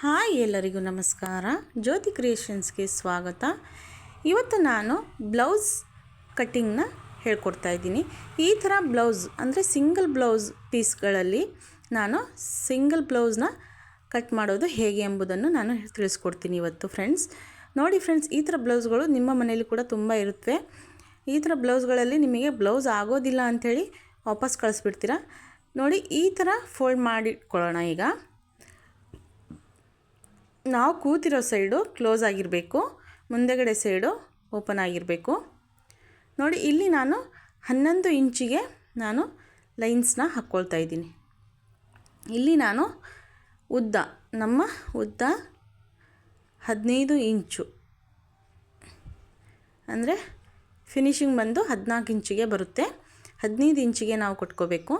Hi ಎಲ್ಲರಿಗೂ ನಮಸ್ಕಾರ. ಜ್ಯೋತಿ ಕ್ರಿಯೇಷನ್ಸ್ಗೆ ಸ್ವಾಗತ. ಇವತ್ತು ನಾನು ಬ್ಲೌಸ್ ಕಟ್ಟಿಂಗ್ನ ಹೇಳ್ಕೊಡ್ತಾ ಇದ್ದೀನಿ. ಈ ಥರ ಬ್ಲೌಸ್ ಅಂದರೆ ಸಿಂಗಲ್ ಬ್ಲೌಸ್ ಪೀಸ್ಗಳಲ್ಲಿ ನಾನು ಸಿಂಗಲ್ ಬ್ಲೌಸ್ನ ಕಟ್ ಮಾಡೋದು ಹೇಗೆ ಎಂಬುದನ್ನು ನಾನು ತಿಳಿಸ್ಕೊಡ್ತೀನಿ ಇವತ್ತು ಫ್ರೆಂಡ್ಸ್. ನೋಡಿ ಫ್ರೆಂಡ್ಸ್, ಈ ಥರ ಬ್ಲೌಸ್ಗಳು ನಿಮ್ಮ ಮನೆಯಲ್ಲಿ ಕೂಡ ತುಂಬ ಇರುತ್ತವೆ ಈ ಥರ ಬ್ಲೌಸ್ಗಳಲ್ಲಿ ನಿಮಗೆ ಬ್ಲೌಸ್ ಆಗೋದಿಲ್ಲ ಅಂಥೇಳಿ ವಾಪಸ್ ಕಳಿಸ್ಬಿಡ್ತೀರಾ? ನೋಡಿ, ಈ ಥರ ಫೋಲ್ಡ್ ಮಾಡಿಟ್ಕೊಳ್ಳೋಣ ಈಗ. ನಾವು ಕೂತಿರೋ ಸೈಡು ಕ್ಲೋಸ್ ಆಗಿರಬೇಕು. ಮುಂದೆಗಡೆ ಸೈಡು ಓಪನ್ ಆಗಿರಬೇಕು. ನೋಡಿ, ಇಲ್ಲಿ ನಾನು ಹನ್ನೊಂದು ಇಂಚಿಗೆ ನಾನು ಲೈನ್ಸ್ನ ಹಾಕ್ಕೊಳ್ತಾ ಇದ್ದೀನಿ. ಇಲ್ಲಿ ನಾನು ಉದ್ದ, ನಮ್ಮ ಉದ್ದ ಹದಿನೈದು ಇಂಚು. ಅಂದರೆ ಫಿನಿಶಿಂಗ್ ಬಂದು ಹದಿನಾಲ್ಕು ಇಂಚಿಗೆ ಬರುತ್ತೆ. ಹದಿನೈದು ಇಂಚಿಗೆ ನಾವು ಕೊಟ್ಕೋಬೇಕು.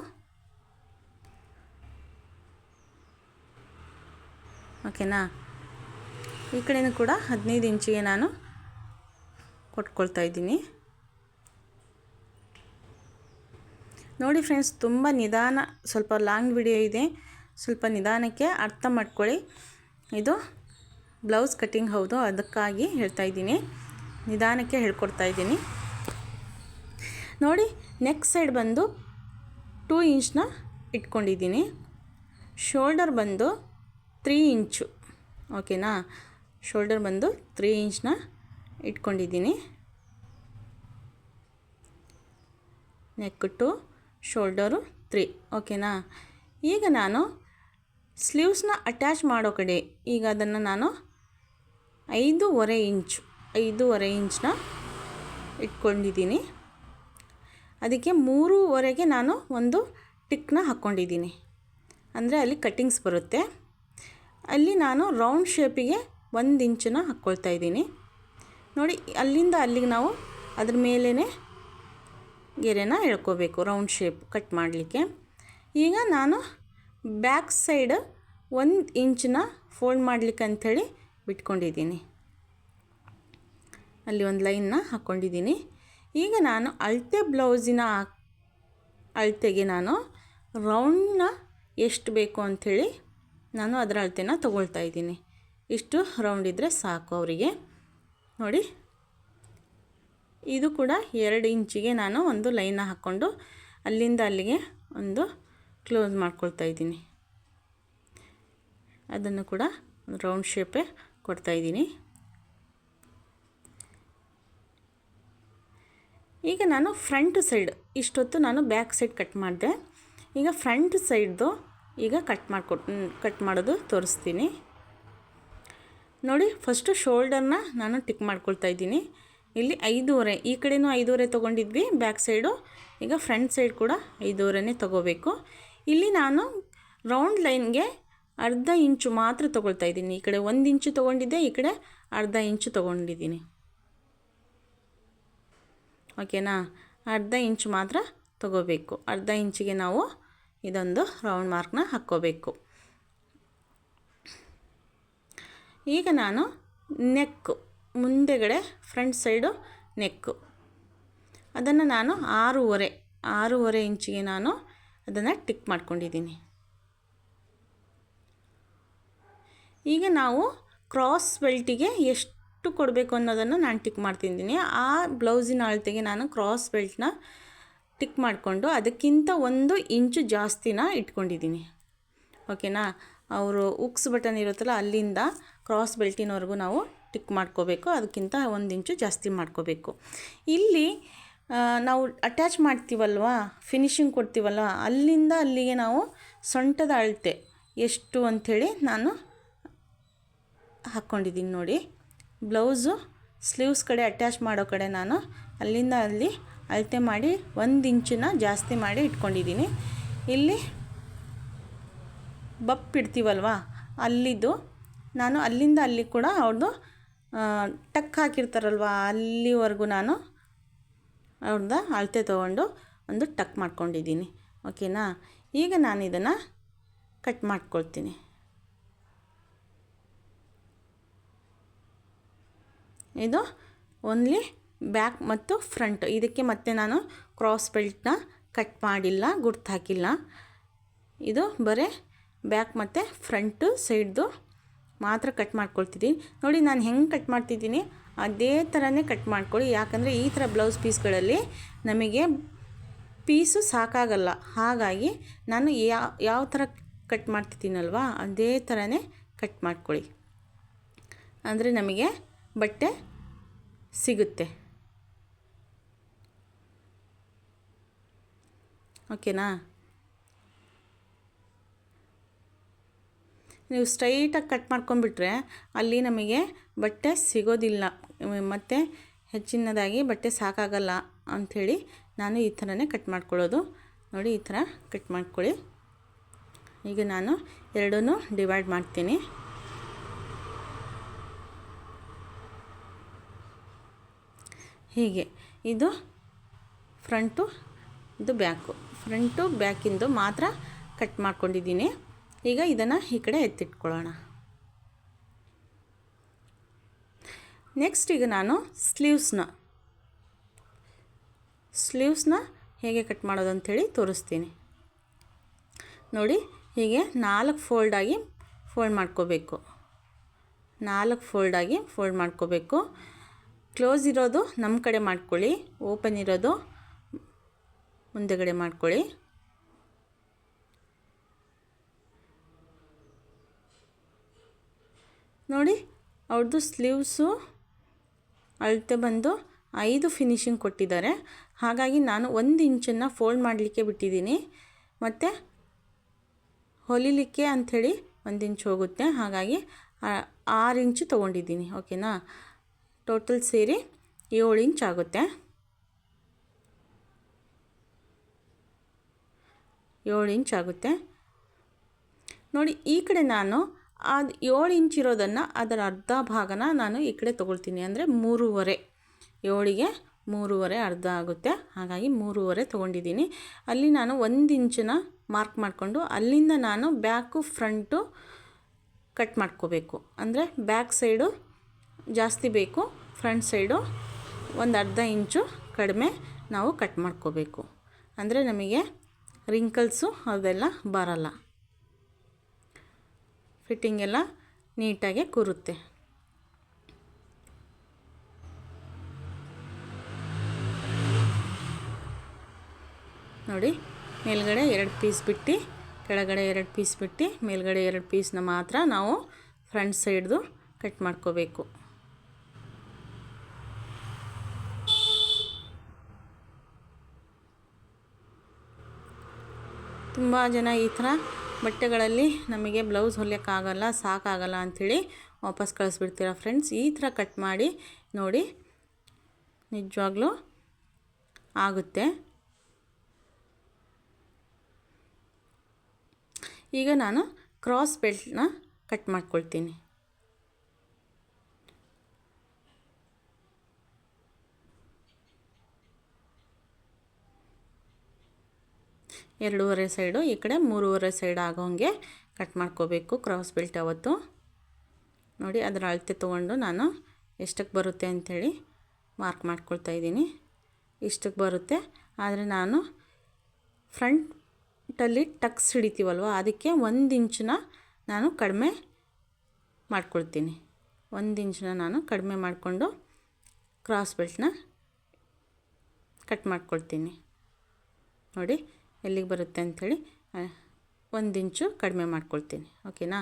ಓಕೆನಾ ಈ ಕಡೆಯೂ ಕೂಡ ಹದಿನೈದು ಇಂಚಿಗೆ ನಾನು ಕೊಟ್ಕೊಳ್ತಾ ಇದ್ದೀನಿ. ನೋಡಿ ಫ್ರೆಂಡ್ಸ್, ತುಂಬ ನಿಧಾನ, ಸ್ವಲ್ಪ ಲಾಂಗ್ ವಿಡಿಯೋ ಇದೆ. ಸ್ವಲ್ಪ ನಿಧಾನಕ್ಕೆ ಅರ್ಥ ಮಾಡ್ಕೊಳ್ಳಿ. ಇದು ಬ್ಲೌಸ್ ಕಟ್ಟಿಂಗ್ ಹೌದು, ಅದಕ್ಕಾಗಿ ಹೇಳ್ತಾ ಇದ್ದೀನಿ. ನಿಧಾನಕ್ಕೆ ಹೇಳ್ಕೊಡ್ತಾ ಇದ್ದೀನಿ. ನೋಡಿ, ನೆಕ್ಸ್ಟ್ ಸೈಡ್ ಬಂದು ಟೂ ಇಂಚ್ನ ಇಟ್ಕೊಂಡಿದ್ದೀನಿ. ಶೋಲ್ಡರ್ ಬಂದು ತ್ರೀ ಇಂಚು, ಓಕೆನಾ? ಶೋಲ್ಡರ್ ಬಂದು ತ್ರೀ ಇಂಚ್ನ ಇಟ್ಕೊಂಡಿದ್ದೀನಿ. Neck to shoulder three. ಓಕೆನಾ? ಈಗ ನಾನು ಸ್ಲೀವ್ಸ್ನ ಅಟ್ಯಾಚ್ ಮಾಡೋ ಕಡೆ ಈಗ ಅದನ್ನು ನಾನು ಐದೂವರೆ ಇಂಚು, ಐದೂವರೆ ಇಂಚನ್ನ ಇಟ್ಕೊಂಡಿದ್ದೀನಿ. ಅದಕ್ಕೆ ಮೂರುವರೆಗೆ ನಾನು ಒಂದು ಟಿಕ್ನ ಹಾಕ್ಕೊಂಡಿದ್ದೀನಿ. ಅಂದರೆ ಅಲ್ಲಿ ಕಟ್ಟಿಂಗ್ಸ್ ಬರುತ್ತೆ. ಅಲ್ಲಿ ನಾನು ರೌಂಡ್ ಶೇಪಿಗೆ ಒಂದು ಇಂಚನ್ನ ಹಾಕ್ಕೊಳ್ತಾ ಇದ್ದೀನಿ. ನೋಡಿ, ಅಲ್ಲಿಂದ ಅಲ್ಲಿಗೆ ನಾವು ಅದ್ರ ಮೇಲೇ ಗೆರೆನ ಎಳ್ಕೋಬೇಕು ರೌಂಡ್ ಶೇಪ್ ಕಟ್ ಮಾಡಲಿಕ್ಕೆ. ಈಗ ನಾನು ಬ್ಯಾಕ್ ಸೈಡ್ ಒಂದು ಇಂಚನ್ನ ಫೋಲ್ಡ್ ಮಾಡಲಿಕ್ಕೆ ಅಂಥೇಳಿ ಬಿಟ್ಕೊಂಡಿದ್ದೀನಿ. ಅಲ್ಲಿ ಒಂದು ಲೈನ್ನ ಹಾಕ್ಕೊಂಡಿದ್ದೀನಿ ಈಗ ನಾನು ಅಳತೆ ಬ್ಲೌಸಿನ ಅಳತೆಗೆ ನಾನು ರೌಂಡ್ನ ಎಷ್ಟು ಬೇಕು ಅಂಥೇಳಿ ನಾನು ಅದರ ಅಳತೆನ ತೊಗೊಳ್ತಾ ಇದ್ದೀನಿ. ಇಷ್ಟು ರೌಂಡ್ ಇದ್ದರೆ ಸಾಕು ಅವರಿಗೆ. ನೋಡಿ. ಇದು ಕೂಡ ಎರಡು ಇಂಚಿಗೆ ನಾನು ಒಂದು ಲೈನ ಹಾಕ್ಕೊಂಡು ಅಲ್ಲಿಂದ ಅಲ್ಲಿಗೆ ಒಂದು ಕ್ಲೋಸ್ ಮಾಡ್ಕೊಳ್ತಾ ಇದ್ದೀನಿ. ಅದನ್ನು ಕೂಡ ರೌಂಡ್ ಶೇಪೇ ಕೊಡ್ತಾಯಿದ್ದೀನಿ ಈಗ ನಾನು ಫ್ರಂಟ್ ಸೈಡ್ ಇಷ್ಟೊತ್ತು ನಾನು ಬ್ಯಾಕ್ ಸೈಡ್ ಕಟ್ ಮಾಡಿದೆ. ಈಗ ಫ್ರಂಟ್ ಸೈಡ್ದು ಈಗ ಕಟ್ ಮಾಡಿಕೊಟ್ ಕಟ್ ಮಾಡೋದು ತೋರಿಸ್ತೀನಿ. ನೋಡಿ ಫಸ್ಟು ಶೋಲ್ಡರ್ನ ನಾನು ಟಿಕ್ ಮಾಡ್ಕೊಳ್ತಾ ಇದ್ದೀನಿ. ಇಲ್ಲಿ ಐದೂವರೆ, ಈ ಕಡೆಯೂ ಐದೂವರೆ ತೊಗೊಂಡಿದ್ವಿ ಬ್ಯಾಕ್ ಸೈಡು ಈಗ ಫ್ರಂಟ್ ಸೈಡ್ ಕೂಡ ಐದೂವರೆನೇ ತೊಗೋಬೇಕು. ಇಲ್ಲಿ ನಾನು ರೌಂಡ್ ಲೈನ್ಗೆ ಅರ್ಧ ಇಂಚು ಮಾತ್ರ ತೊಗೊಳ್ತಾ ಇದ್ದೀನಿ. ಈ ಕಡೆ ಒಂದು ಇಂಚು ತೊಗೊಂಡಿದ್ದೆ, ಈ ಕಡೆ ಅರ್ಧ ಇಂಚು ತೊಗೊಂಡಿದ್ದೀನಿ. ಓಕೆನಾ? ಅರ್ಧ ಇಂಚು ಮಾತ್ರ ತೊಗೋಬೇಕು. ಅರ್ಧ ಇಂಚಿಗೆ ನಾವು ಇದೊಂದು ರೌಂಡ್ ಮಾರ್ಕ್ನ ಹಾಕ್ಕೋಬೇಕು. ಈಗ ನಾನು ನೆಕ್ಕು, ಮುಂದೆಗಡೆ ಫ್ರಂಟ್ ಸೈಡು ನೆಕ್ಕು. ಅದನ್ನು ನಾನು ಆರೂವರೆ ಆರೂವರೆ ಇಂಚಿಗೆ ನಾನು ಅದನ್ನು ಟಿಕ್ ಮಾಡ್ಕೊಂಡಿದ್ದೀನಿ. ಈಗ ನಾವು ಕ್ರಾಸ್ ಬೆಲ್ಟಿಗೆ ಎಷ್ಟು ಕೊಡಬೇಕು ಅನ್ನೋದನ್ನು ನಾನು ಟಿಕ್ ಮಾಡ್ತಿದ್ದೀನಿ. ಆ ಬ್ಲೌಸಿನ ಅಳತೆಗೆ ನಾನು ಕ್ರಾಸ್ ಬೆಲ್ಟ್ನ ಟಿಕ್ ಮಾಡಿಕೊಂಡು ಅದಕ್ಕಿಂತ ಒಂದು ಇಂಚು ಜಾಸ್ತಿನ ಇಟ್ಕೊಂಡಿದ್ದೀನಿ. ಓಕೆನಾ? ಅವರು ಉಕ್ಸ್ ಬಟನ್ ಇರುತ್ತಲ್ಲ ಅಲ್ಲಿಂದ ಕ್ರಾಸ್ ಬೆಲ್ಟಿನವರೆಗೂ ನಾವು ಟಿಕ್ ಮಾಡ್ಕೋಬೇಕು, ಅದಕ್ಕಿಂತ ಒಂದು ಇಂಚು ಜಾಸ್ತಿ ಮಾಡ್ಕೋಬೇಕು. ಇಲ್ಲಿ ನಾವು ಅಟ್ಯಾಚ್ ಮಾಡ್ತೀವಲ್ವ ಫಿನಿಶಿಂಗ್ ಕೊಡ್ತೀವಲ್ವ, ಅಲ್ಲಿಂದ ಅಲ್ಲಿಗೆ ನಾವು ಸೊಂಟದ ಅಳತೆ ಎಷ್ಟು ಅಂಥೇಳಿ ನಾನು ಹಾಕ್ಕೊಂಡಿದ್ದೀನಿ ನೋಡಿ. ಬ್ಲೌಸು ಸ್ಲೀವ್ಸ್ ಕಡೆ ಅಟ್ಯಾಚ್ ಮಾಡೋ ಕಡೆ ನಾನು ಅಲ್ಲಿಂದ ಅಲ್ಲಿ ಅಳತೆ ಮಾಡಿ ಒಂದು ಇಂಚನ್ನ ಜಾಸ್ತಿ ಮಾಡಿ ಇಟ್ಕೊಂಡಿದ್ದೀನಿ. ಇಲ್ಲಿ ಬಪ್ ಇಡ್ತೀವಲ್ವ, ಅಲ್ಲಿದ್ದು ನಾನು ಅಲ್ಲಿಂದ ಅಲ್ಲಿ ಕೂಡ ಅವ್ರದ್ದು ಟಕ್ ಹಾಕಿರ್ತಾರಲ್ವ, ಅಲ್ಲಿವರೆಗೂ ನಾನು ಅವ್ರದ್ದು ಅಳತೆ ತೊಗೊಂಡು ಒಂದು ಟಕ್ ಮಾಡ್ಕೊಂಡಿದ್ದೀನಿ. ಓಕೆನಾ? ಈಗ ನಾನು ಇದನ್ನು ಕಟ್ ಮಾಡ್ಕೊಳ್ತೀನಿ. ಇದು ಓನ್ಲಿ ಬ್ಯಾಕ್ ಮತ್ತು ಫ್ರಂಟ್. ಇದಕ್ಕೆ ಮತ್ತೆ ನಾನು ಕ್ರಾಸ್ ಬೆಲ್ಟ್ನ ಕಟ್ ಮಾಡಿಲ್ಲ, ಗುರ್ತು ಹಾಕಿಲ್ಲ. ಇದು ಬರೀ ಬ್ಯಾಕ್ ಮತ್ತು ಫ್ರಂಟು ಸೈಡ್ದು ಮಾತ್ರ ಕಟ್ ಮಾಡ್ಕೊಳ್ತಿದ್ದೀನಿ. ನೋಡಿ ನಾನು ಹೆಂಗೆ ಕಟ್ ಮಾಡ್ತಿದ್ದೀನಿ? ಅದೇ ಥರನೇ ಕಟ್ ಮಾಡ್ಕೊಳ್ಳಿ. ಯಾಕಂದರೆ ಈ ಥರ ಬ್ಲೌಸ್ ಪೀಸ್ಗಳಲ್ಲಿ ನಮಗೆ ಪೀಸು ಸಾಕಾಗಲ್ಲ. ಹಾಗಾಗಿ ನಾನು ಯಾವ ಯಾವ ಥರ ಕಟ್ ಮಾಡ್ತಿದ್ದೀನಲ್ವಾ, ಅದೇ ಥರನೇ ಕಟ್ ಮಾಡ್ಕೊಳ್ಳಿ. ಅಂದರೆ ನಮಗೆ ಬಟ್ಟೆ ಸಿಗುತ್ತೆ. ಓಕೆನಾ ನೀವು ಸ್ಟ್ರೈಟಾಗಿ ಕಟ್ ಮಾಡ್ಕೊಂಡ್ಬಿಟ್ರೆ ಅಲ್ಲಿ ನಮಗೆ ಬಟ್ಟೆ ಸಿಗೋದಿಲ್ಲ. ಮತ್ತು ಹೆಚ್ಚಿನದಾಗಿ ಬಟ್ಟೆ ಸಾಕಾಗಲ್ಲ ಅಂಥೇಳಿ ನಾನು ಈ ಥರನೇ ಕಟ್ ಮಾಡ್ಕೊಳ್ಳೋದು. ನೋಡಿ, ಈ ಥರ ಕಟ್ ಮಾಡ್ಕೊಳ್ಳಿ. ಈಗ ನಾನು ಎರಡೂ ಡಿವೈಡ್ ಮಾಡ್ತೀನಿ. ಹೀಗೆ, ಇದು ಫ್ರಂಟು, ಇದು ಬ್ಯಾಕು. ಫ್ರಂಟು, ಬ್ಯಾಕಿಂದು ಮಾತ್ರ ಕಟ್ ಮಾಡ್ಕೊಂಡಿದ್ದೀನಿ. ಈಗ ಇದನ್ನು ಈ ಕಡೆ ಎತ್ತಿಟ್ಕೊಳ್ಳೋಣ. ನೆಕ್ಸ್ಟ್ ಈಗ ನಾನು ಸ್ಲೀವ್ಸ್ನ ಸ್ಲೀವ್ಸ್ನ ಹೇಗೆ ಕಟ್ ಮಾಡೋದು ಅಂಥೇಳಿ ತೋರಿಸ್ತೀನಿ. ನೋಡಿ, ಹೀಗೆ ನಾಲ್ಕು ಫೋಲ್ಡಾಗಿ ಫೋಲ್ಡ್ ಮಾಡ್ಕೋಬೇಕು. ನಾಲ್ಕು ಫೋಲ್ಡಾಗಿ ಫೋಲ್ಡ್ ಮಾಡ್ಕೋಬೇಕು. ಕ್ಲೋಸ್ ಇರೋದು ನಮ್ಮ ಕಡೆ ಮಾಡ್ಕೊಳ್ಳಿ ಓಪನ್ ಇರೋದು ಮುಂದೆಗಡೆ ಮಾಡ್ಕೊಳ್ಳಿ. ನೋಡಿ ಅವ್ರದ್ದು ಸ್ಲೀವ್ಸು ಅಳತೆ ಬಂದು ಐದು ಫಿನಿಶಿಂಗ್ ಕೊಟ್ಟಿದ್ದಾರೆ. ಹಾಗಾಗಿ ನಾನು ಒಂದು ಇಂಚನ್ನು ಫೋಲ್ಡ್ ಮಾಡಲಿಕ್ಕೆ ಬಿಟ್ಟಿದ್ದೀನಿ. ಮತ್ತು ಹೊಲಿಲಿಕ್ಕೆ ಅಂಥೇಳಿ ಒಂದು ಇಂಚ್ ಹೋಗುತ್ತೆ. ಹಾಗಾಗಿ ಆರು ಇಂಚು ತೊಗೊಂಡಿದ್ದೀನಿ, ಓಕೆನಾ? ಟೋಟಲ್ ಸೇರಿ ಏಳು ಇಂಚ್ ಆಗುತ್ತೆ. ಏಳು ಇಂಚ್ ಆಗುತ್ತೆ. ನೋಡಿ, ಈ ಕಡೆ ನಾನು ಅದು ಏಳು ಇಂಚ್ ಇರೋದನ್ನು ಅದರ ಅರ್ಧ ಭಾಗನ ನಾನು ಈ ಕಡೆ ತೊಗೊಳ್ತೀನಿ. ಅಂದರೆ ಮೂರುವರೆ. ಏಳಿಗೆ ಮೂರುವರೆ ಅರ್ಧ ಆಗುತ್ತೆ. ಹಾಗಾಗಿ ಮೂರುವರೆ ತೊಗೊಂಡಿದ್ದೀನಿ. ಅಲ್ಲಿ ನಾನು ಒಂದು ಇಂಚನ್ನು ಮಾರ್ಕ್ ಮಾಡಿಕೊಂಡು ಅಲ್ಲಿಂದ ನಾನು ಬ್ಯಾಕು ಫ್ರಂಟು ಕಟ್ ಮಾಡ್ಕೋಬೇಕು. ಅಂದರೆ ಬ್ಯಾಕ್ ಸೈಡು ಜಾಸ್ತಿ ಬೇಕು, ಫ್ರಂಟ್ ಸೈಡು ಒಂದು ಅರ್ಧ ಇಂಚು ಕಡಿಮೆ ನಾವು ಕಟ್ ಮಾಡ್ಕೋಬೇಕು. ಅಂದರೆ ನಮಗೆ ರಿಂಕಲ್ಸು ಅದೆಲ್ಲ ಬರಲ್ಲ. ಫಿಟ್ಟಿಂಗ್ ಎಲ್ಲ ನೀಟಾಗಿ ಕೂರುತ್ತೆ. ನೋಡಿ, ಮೇಲ್ಗಡೆ ಎರಡು ಪೀಸ್ ಬಿಟ್ಟು, ಕೆಳಗಡೆ ಎರಡು ಪೀಸ್ ಬಿಟ್ಟು, ಮೇಲ್ಗಡೆ ಎರಡು ಪೀಸ್ನ ಮಾತ್ರ ನಾವು ಫ್ರಂಟ್ ಸೈಡ್ದು ಕಟ್ ಮಾಡ್ಕೋಬೇಕು. ತುಂಬ ಜನ ಈ ಥರ ಬಟ್ಟೆಗಳಲ್ಲಿ ನಮಗೆ ಬ್ಲೌಸ್ ಹೊಲಿಯೋಕ್ಕಾಗಲ್ಲ, ಸಾಕಾಗಲ್ಲ ಅಂಥೇಳಿ ವಾಪಸ್ ಕಳಿಸ್ಬಿಡ್ತೀರ ಫ್ರೆಂಡ್ಸ್? ಈ ಥರ ಕಟ್ ಮಾಡಿ ನೋಡಿ, ನಿಜವಾಗ್ಲೂ ಆಗುತ್ತೆ. ಈಗ ನಾನು ಕ್ರಾಸ್ ಬೆಲ್ಟ್ನ ಕಟ್ ಮಾಡ್ಕೊಳ್ತೀನಿ. ಎರಡೂವರೆ ಸೈಡು, ಈ ಕಡೆ ಮೂರುವರೆ ಸೈಡ್ ಆಗೋಂಗೆ ಕಟ್ ಮಾಡ್ಕೋಬೇಕು ಕ್ರಾಸ್ ಬೆಲ್ಟ್ ಅವತ್ತು. ನೋಡಿ, ಅದರ ಅಳತೆ ತೊಗೊಂಡು ನಾನು ಎಷ್ಟಕ್ಕೆ ಬರುತ್ತೆ ಅಂಥೇಳಿ ಮಾರ್ಕ್ ಮಾಡ್ಕೊಳ್ತಾ ಇದ್ದೀನಿ. ಇಷ್ಟಕ್ಕೆ ಬರುತ್ತೆ. ಆದರೆ ನಾನು ಫ್ರಂಟಲ್ಲಿ ಟಕ್ಸ್ ಹಿಡಿತೀವಲ್ವ, ಅದಕ್ಕೆ ಒಂದು ಇಂಚನ್ನ ನಾನು ಕಡಿಮೆ ಮಾಡ್ಕೊಳ್ತೀನಿ. ಒಂದು ಇಂಚನ್ನ ನಾನು ಕಡಿಮೆ ಮಾಡಿಕೊಂಡು ಕ್ರಾಸ್ ಬೆಲ್ಟ್ನ ಕಟ್ ಮಾಡ್ಕೊಳ್ತೀನಿ. ನೋಡಿ ಎಲ್ಲಿಗೆ ಬರುತ್ತೆ ಅಂಥೇಳಿ ಒಂದು ಇಂಚು ಕಡಿಮೆ ಮಾಡ್ಕೊಳ್ತೀನಿ. ಓಕೆನಾ?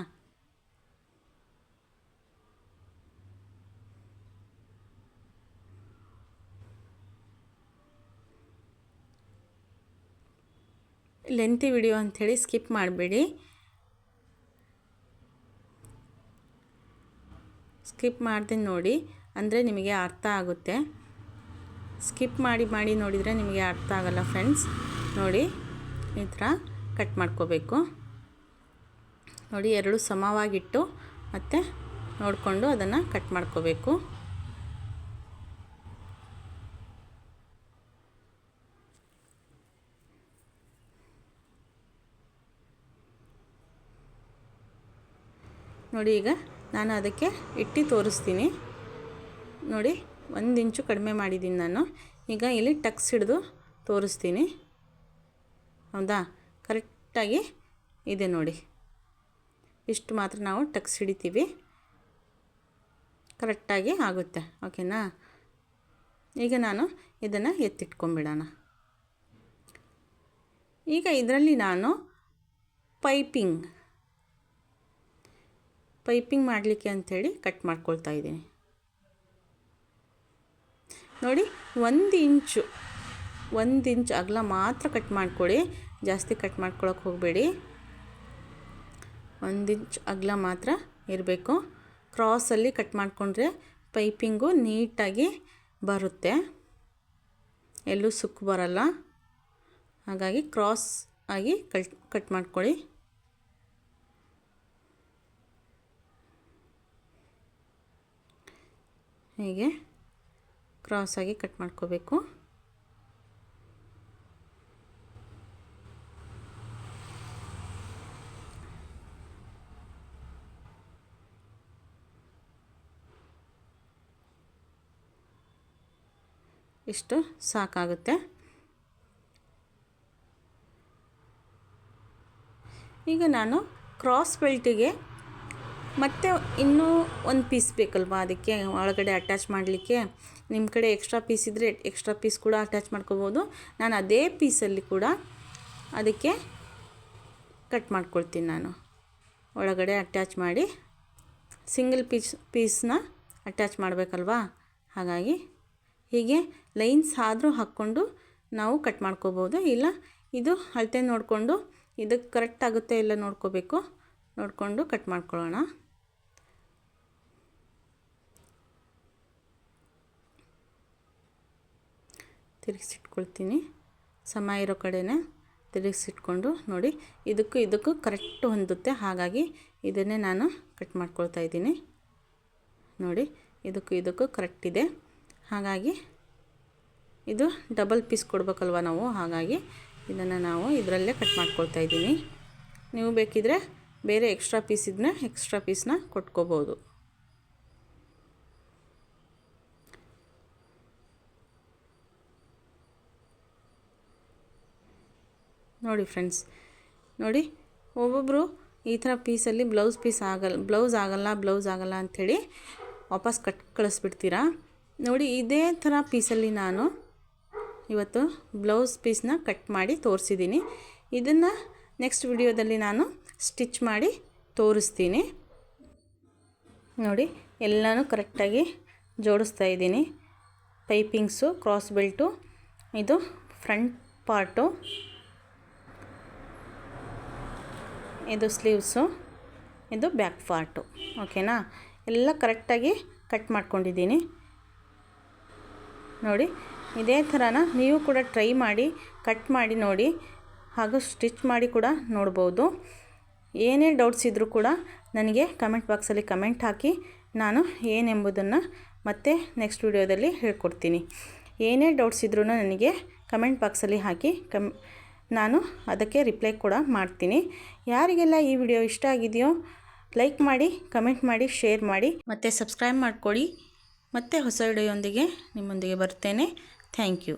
ಲೆಂತಿ ವಿಡಿಯೋ ಅಂಥೇಳಿ ಸ್ಕಿಪ್ ಮಾಡಬೇಡಿ. ಸ್ಕಿಪ್ ಮಾಡ್ದೆ ನೋಡಿ, ಅಂದರೆ ನಿಮಗೆ ಅರ್ಥ ಆಗುತ್ತೆ. ಸ್ಕಿಪ್ ಮಾಡಿ ಮಾಡಿ ನೋಡಿದರೆ ನಿಮಗೆ ಅರ್ಥ ಆಗಲ್ಲ ಫ್ರೆಂಡ್ಸ್ ನೋಡಿ. ಈ ಥರ ಕಟ್ ಮಾಡ್ಕೋಬೇಕು. ನೋಡಿ, ಎರಡು ಸಮವಾಗಿಟ್ಟು ಮತ್ತು ನೋಡಿಕೊಂಡು ಅದನ್ನು ಕಟ್ ಮಾಡ್ಕೋಬೇಕು. ನೋಡಿ, ಈಗ ನಾನು ಅದಕ್ಕೆ ಇಟ್ಟು ತೋರಿಸ್ತೀನಿ. ನೋಡಿ, ಒಂದು ಇಂಚು ಕಡಿಮೆ ಮಾಡಿದ್ದೀನಿ ನಾನು. ಈಗ ಇಲ್ಲಿ ಟಕ್ಸ್ ಹಿಡಿದು ತೋರಿಸ್ತೀನಿ. ಹೌದಾ? ಕರೆಕ್ಟಾಗಿ ಇದೆ ನೋಡಿ. ಇಷ್ಟು ಮಾತ್ರ ನಾವು ಟಕ್ಸ್ ಹಿಡಿತೀವಿ. ಕರೆಕ್ಟಾಗಿ ಆಗುತ್ತೆ. ಓಕೆನಾ? ಈಗ ನಾನು ಇದನ್ನು ಎತ್ತಿಟ್ಕೊಂಬಿಡೋಣ. ಈಗ ಇದರಲ್ಲಿ ನಾನು ಪೈಪಿಂಗ್ ಪೈಪಿಂಗ್ ಮಾಡಲಿಕ್ಕೆ ಅಂಥೇಳಿ ಕಟ್ ಮಾಡ್ಕೊಳ್ತಾ ಇದ್ದೀನಿ. ನೋಡಿ, ಒಂದು ಇಂಚು, ಒಂದು ಇಂಚ್ ಅಗಲ ಮಾತ್ರ ಕಟ್ ಮಾಡ್ಕೊಳ್ಳಿ ಜಾಸ್ತಿ ಕಟ್ ಮಾಡ್ಕೊಳಕ್ಕೆ ಹೋಗಬೇಡಿ. ಒಂದು ಇಂಚ್ ಅಗಲ ಮಾತ್ರ ಇರಬೇಕು. ಕ್ರಾಸಲ್ಲಿ ಕಟ್ ಮಾಡಿಕೊಂಡ್ರೆ ಪೈಪಿಂಗು ನೀಟಾಗಿ ಬರುತ್ತೆ. ಎಲ್ಲೂ ಸುಕ್ಕು ಬರಲ್ಲ. ಹಾಗಾಗಿ ಕ್ರಾಸ್ ಆಗಿ ಕಟ್ ಕಟ್ ಮಾಡ್ಕೊಳ್ಳಿ. ಹೀಗೆ ಕ್ರಾಸಾಗಿ ಕಟ್ ಮಾಡ್ಕೋಬೇಕು. ಇಷ್ಟು ಸಾಕಾಗುತ್ತೆ. ಈಗ ನಾನು ಕ್ರಾಸ್ ಬೆಲ್ಟಿಗೆ ಮತ್ತೆ ಇನ್ನೂ ಒಂದು ಪೀಸ್ ಬೇಕಲ್ವಾ? ಅದಕ್ಕೆ ಒಳಗಡೆ ಅಟ್ಯಾಚ್ ಮಾಡಲಿಕ್ಕೆ ನಿಮ್ಮ ಕಡೆ ಎಕ್ಸ್ಟ್ರಾ ಪೀಸ್ ಇದ್ದರೆ ಎಕ್ಸ್ಟ್ರಾ ಪೀಸ್ ಕೂಡ ಅಟ್ಯಾಚ್ ಮಾಡ್ಕೋಬೋದು. ನಾನು ಅದೇ ಪೀಸಲ್ಲಿ ಕೂಡ ಅದಕ್ಕೆ ಕಟ್ ಮಾಡ್ಕೊಳ್ತೀನಿ ನಾನು. ಒಳಗಡೆ ಅಟ್ಯಾಚ್ ಮಾಡಿ ಸಿಂಗಲ್ ಪೀಸ್ ಪೀಸ್ನ ಅಟ್ಯಾಚ್ ಮಾಡಬೇಕಲ್ವಾ? ಹಾಗಾಗಿ ಹೀಗೆ ಲೈನ್ಸ್ ಆದರೂ ಹಾಕ್ಕೊಂಡು ನಾವು ಕಟ್ ಮಾಡ್ಕೋಬೋದು. ಇಲ್ಲ, ಇದು ಅಳತೆ ನೋಡಿಕೊಂಡು ಇದಕ್ಕೆ ಕರೆಕ್ಟ್ ಆಗುತ್ತೆ ಇಲ್ಲ ನೋಡ್ಕೋಬೇಕು. ನೋಡಿಕೊಂಡು ಕಟ್ ಮಾಡ್ಕೊಳ್ಳೋಣ. ತಿರುಗಿಸಿಟ್ಕೊಳ್ತೀನಿ. ಸಮ ಇರೋ ಕಡೆನೇ ತಿರುಗಿಸಿಟ್ಕೊಂಡು ನೋಡಿ, ಇದಕ್ಕೂ ಇದಕ್ಕೂ ಕರೆಕ್ಟ್ ಹೊಂದುತ್ತೆ. ಹಾಗಾಗಿ ಇದನ್ನೇ ನಾನು ಕಟ್ ಮಾಡ್ಕೊಳ್ತಾ ಇದ್ದೀನಿ. ನೋಡಿ, ಇದಕ್ಕೂ ಇದಕ್ಕೂ ಕರೆಕ್ಟ್ ಇದೆ. ಹಾಗಾಗಿ ಇದು ಡಬಲ್ ಪೀಸ್ ಕೊಡಬೇಕಲ್ವ ನಾವು? ಹಾಗಾಗಿ ಇದನ್ನು ನಾವು ಇದರಲ್ಲೇ ಕಟ್ ಮಾಡ್ಕೊಳ್ತಾ ಇದ್ದೀನಿ. ನೀವು ಬೇಕಿದ್ರೆ ಬೇರೆ ಎಕ್ಸ್ಟ್ರಾ ಪೀಸ್ ಇದನ್ನ ಎಕ್ಸ್ಟ್ರಾ ಪೀಸ್ನ ಕೊಟ್ಕೋಬೋದು. ನೋಡಿ ಫ್ರೆಂಡ್ಸ್ ನೋಡಿ ಒಬ್ಬೊಬ್ಬರು ಈ ಥರ ಪೀಸಲ್ಲಿ ಬ್ಲೌಸ್ ಪೀಸ್ ಆಗಲ್ಲ ಬ್ಲೌಸ್ ಆಗಲ್ಲ ಬ್ಲೌಸ್ ಆಗಲ್ಲ ಅಂಥೇಳಿ ವಾಪಸ್ ಕಟ್ ಕಳಿಸ್ಬಿಡ್ತೀರಾ? ನೋಡಿ ಇದೇ ಥರ ಪೀಸಲ್ಲಿ ನಾನು ಇವತ್ತು ಬ್ಲೌಸ್ ಪೀಸ್ನ ಕಟ್ ಮಾಡಿ ತೋರಿಸಿದ್ದೀನಿ. ಇದನ್ನು ನೆಕ್ಸ್ಟ್ ವಿಡಿಯೋದಲ್ಲಿ ನಾನು ಸ್ಟಿಚ್ ಮಾಡಿ ತೋರಿಸ್ತೀನಿ. ನೋಡಿ, ಎಲ್ಲನೂ ಕರೆಕ್ಟಾಗಿ ಜೋಡಿಸ್ತಾ ಇದ್ದೀನಿ. ಪೈಪಿಂಗ್ಸು, ಕ್ರಾಸ್ ಬೆಲ್ಟು, ಇದು ಫ್ರಂಟ್ ಪಾರ್ಟು, ಇದು ಸ್ಲೀವ್ಸು, ಇದು ಬ್ಯಾಕ್ ಪಾರ್ಟು. ಓಕೆನಾ? ಎಲ್ಲ ಕರೆಕ್ಟಾಗಿ ಕಟ್ ಮಾಡ್ಕೊಂಡಿದ್ದೀನಿ. ನೋಡಿ, ಇದೇ ಥರನ ನೀವು ಕೂಡ ಟ್ರೈ ಮಾಡಿ, ಕಟ್ ಮಾಡಿ ನೋಡಿ, ಹಾಗೂ ಸ್ಟಿಚ್ ಮಾಡಿ ಕೂಡ ನೋಡ್ಬೋದು. ಏನೇ ಡೌಟ್ಸ್ ಇದ್ದರೂ ಕೂಡ ನನಗೆ ಕಮೆಂಟ್ ಬಾಕ್ಸಲ್ಲಿ ಕಮೆಂಟ್ ಹಾಕಿ, ನಾನು ಏನೆಂಬುದನ್ನು ಮತ್ತೆ ನೆಕ್ಸ್ಟ್ ವಿಡಿಯೋದಲ್ಲಿ ಹೇಳ್ಕೊಡ್ತೀನಿ. ಏನೇ ಡೌಟ್ಸ್ ಇದ್ರೂ ನನಗೆ ಕಮೆಂಟ್ ಬಾಕ್ಸಲ್ಲಿ ಹಾಕಿ, ಕಮ್, ನಾನು ಅದಕ್ಕೆ ರಿಪ್ಲೈ ಕೂಡ ಮಾಡ್ತೀನಿ. ಯಾರಿಗೆಲ್ಲ ಈ ವಿಡಿಯೋ ಇಷ್ಟ ಆಗಿದೆಯೋ, ಲೈಕ್ ಮಾಡಿ, ಕಮೆಂಟ್ ಮಾಡಿ, ಶೇರ್ ಮಾಡಿ, ಮತ್ತು ಸಬ್ಸ್ಕ್ರೈಬ್ ಮಾಡ್ಕೊಳ್ಳಿ. ಮತ್ತೆ ಹೊಸ ವಿಡಿಯೋಯೊಂದಿಗೆ ನಿಮ್ಮೊಂದಿಗೆ ಬರ್ತೇನೆ ಥ್ಯಾಂಕ್ ಯು